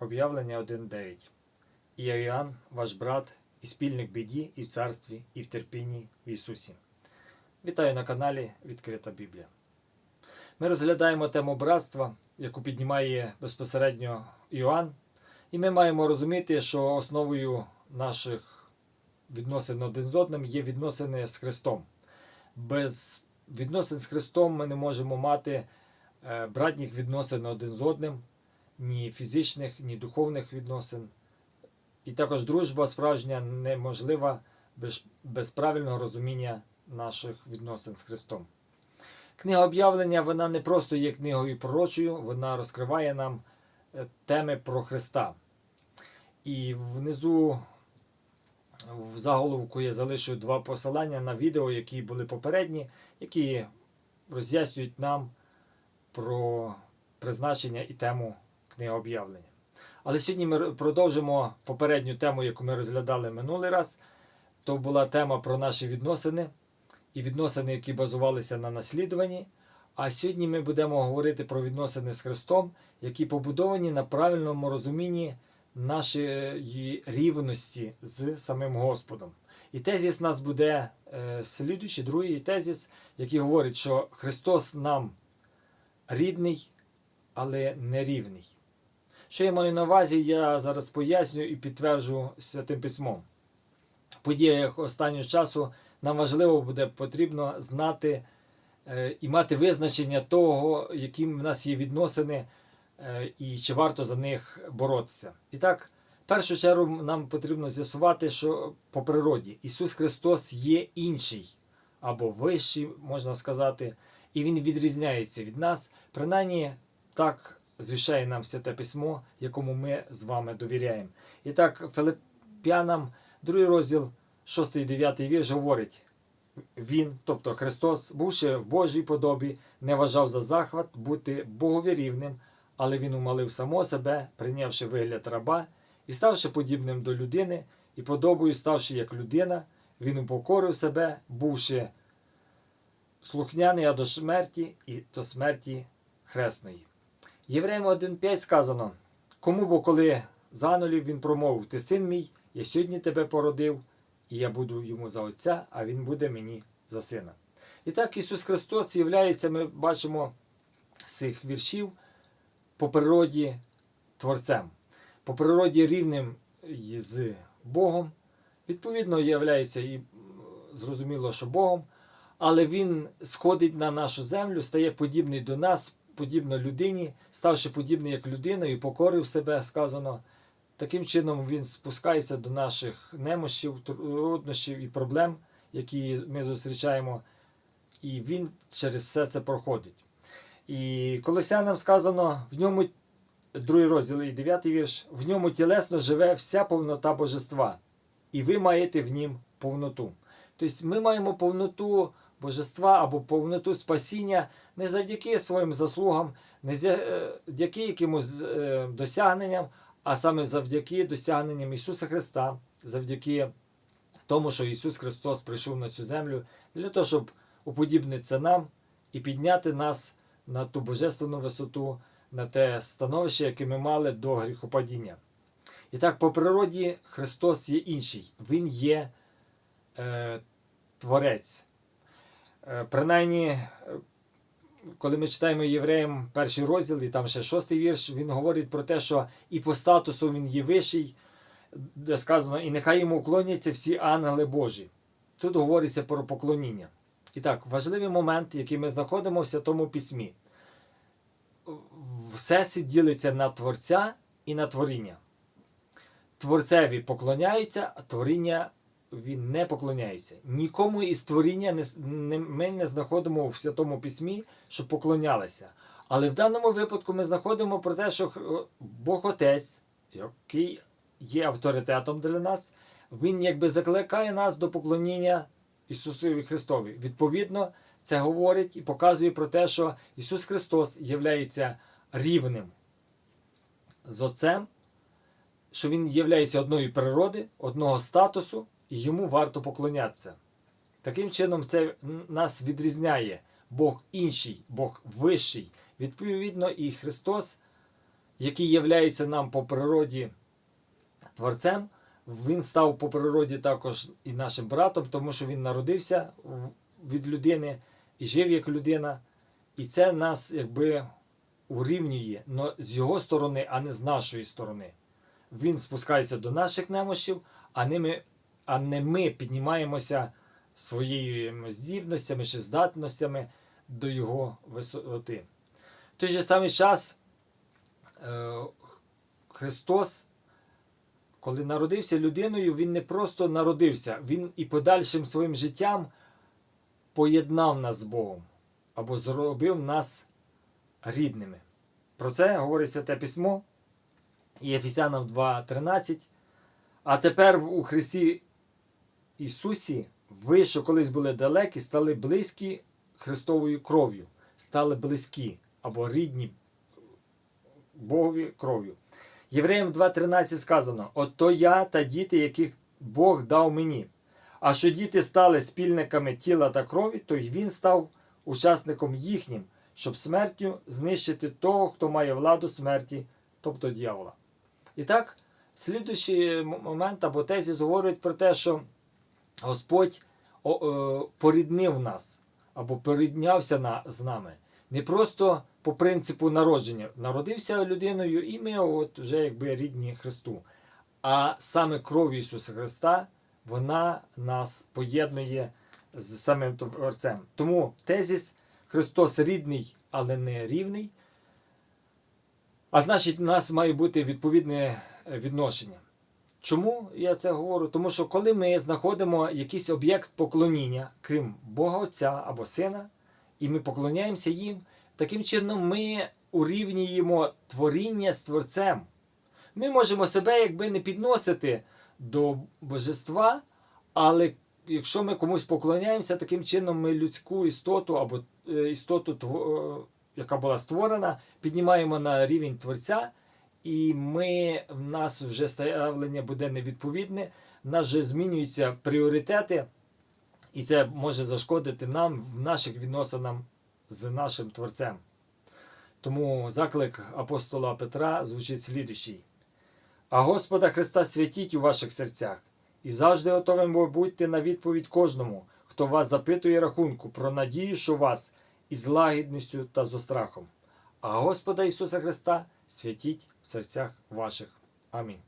Об'явлення 1.9. І я Іоанн, ваш брат, і спільник біді, і в царстві, і в терпінні в Ісусі. Вітаю на каналі Відкрита Біблія. Ми розглядаємо тему братства, яку піднімає безпосередньо Іоанн, і ми маємо розуміти, що основою наших відносин один з одним є відносини з Христом. Без відносин з Христом ми не можемо мати е, братніх відносин один з одним, ні фізичних, ні духовних відносин. І також дружба справжня неможлива без, правильного розуміння наших відносин з Христом. Книга об'явлення вона не просто є книгою пророчою, вона розкриває нам е, теми про Христа. І внизу в заголовку я залишив два посилання на відео, які були попередні, які роз'яснюють нам про призначення і тему книги об'явлення. Але сьогодні ми продовжимо попередню тему, яку ми розглядали минулий раз. То була тема про наші відносини і відносини, які базувалися на наслідуванні. А сьогодні ми будемо говорити про відносини з Христом, які побудовані на правильному розумінні нашої рівності з самим Господом. І тезіс у нас буде е, слідуючий, другий тезіс, який говорить, що Христос нам рідний, але не рівний. Що я маю на увазі, я зараз поясню і підтверджу святим письмом. Подіях останнього часу нам важливо буде потрібно знати е, і мати визначення того, яким в нас є відносини, е, і чи варто за них боротися. І так, в першу чергу нам потрібно з'ясувати, що по природі Ісус Христос є інший або вищий, можна сказати, і Він відрізняється від нас. Принаймні, так звіщає нам святе письмо, якому ми з вами довіряємо. І так, Филиппянам, другий розділ, 6 і 9 вірш говорить. Він, тобто Христос, бувши в Божій подобі, не вважав за захват бути Богові рівним, але він умалив само себе, прийнявши вигляд раба, і ставши подібним до людини, і подобою ставши як людина, він упокорив себе, бувши слухняний а до смерті і до смерті хресної. Євреям 1.5 сказано: Кому бо коли занулів він промовив, ти син мій, я сьогодні тебе породив, і я буду йому за отця, а він буде мені за сина. І так Ісус Христос являється, ми бачимо з цих віршів по природі Творцем, по природі рівним з Богом. Відповідно, являється і зрозуміло, що Богом, але Він сходить на нашу землю, стає подібний до нас, подібно людині, ставши подібний як людина і покорив себе, сказано. Таким чином він спускається до наших немощів, труднощів і проблем, які ми зустрічаємо, і він через все це проходить. І колосянам сказано, в ньому, другий розділ і дев'ятий вірш, в ньому тілесно живе вся повнота божества, і ви маєте в нім повноту. Тобто ми маємо повноту божества або повноту спасіння не завдяки своїм заслугам, не завдяки якимось е, досягненням а саме завдяки досягненням Ісуса Христа, завдяки тому, що Ісус Христос прийшов на цю землю для того, щоб уподібнитися нам і підняти нас на ту божественну висоту, на те становище, яке ми мали до гріхопадіння. І так, по природі Христос є інший, Він є е, Творець. Е, принаймні, коли ми читаємо євреям перший розділ, і там ще шостий вірш, він говорить про те, що і по статусу він є вищий, де сказано, і нехай йому уклоняться всі ангели Божі. Тут говориться про поклоніння. І так, важливий момент, який ми знаходимо в Святому Письмі. Всесвіт ділиться на Творця і на творіння. Творцеві поклоняються, а творіння він не поклоняється. Нікому із творіння не, не, ми не знаходимо в Святому Письмі, що поклонялися. Але в даному випадку ми знаходимо про те, що Бог Отець, який є авторитетом для нас, Він якби закликає нас до поклоніння Ісусові Христові. Відповідно, це говорить і показує про те, що Ісус Христос є рівним з Отцем, що Він є одної природи, одного статусу і йому варто поклонятися. Таким чином, це нас відрізняє Бог інший, Бог вищий. Відповідно, і Христос який являється нам по природі творцем, він став по природі також і нашим братом, тому що він народився від людини і жив як людина. І це нас якби урівнює но з його сторони, а не з нашої сторони. Він спускається до наших немощів, а не ми, а не ми піднімаємося своїми здібностями чи здатностями до його висоти. В той же самий час е, Христос, коли народився людиною, Він не просто народився, Він і подальшим своїм життям поєднав нас з Богом або зробив нас рідними. Про це говорить Святе Письмо і Ефесянам 2.13. А тепер у Христі Ісусі ви, що колись були далекі, стали близькі Христовою кров'ю, стали близькі або рідні Богові кров'ю. Євреям 2.13 сказано: Ото я та діти, яких Бог дав мені. А що діти стали спільниками тіла та крові, то й він став учасником їхнім, щоб смертю знищити того, хто має владу смерті, тобто дьявола. І так, слідуючий момент або тезіс говорить про те, що Господь е, поріднив нас або поріднявся з нами. Не просто по принципу народження. Народився людиною, і ми от вже якби рідні Христу. А саме кров Ісуса Христа, вона нас поєднує з самим Творцем. Тому тезіс Христос рідний, але не рівний. А значить, у нас має бути відповідне відношення. Чому я це говорю? Тому що коли ми знаходимо якийсь об'єкт поклоніння, крім Бога Отця або Сина, і ми поклоняємося їм, таким чином ми урівнюємо творіння з Творцем. Ми можемо себе якби не підносити до божества, але якщо ми комусь поклоняємося, таким чином ми людську істоту або е, істоту, е, яка була створена, піднімаємо на рівень Творця, і ми, в нас вже ставлення буде невідповідне, в нас вже змінюються пріоритети, і це може зашкодити нам в наших відносинах з нашим Творцем. Тому заклик апостола Петра звучить слідущий. А Господа Христа святіть у ваших серцях, і завжди готовими будьте на відповідь кожному, хто вас запитує рахунку про надію, що вас із лагідністю та з острахом. А Господа Ісуса Христа святіть в серцях ваших. Амінь.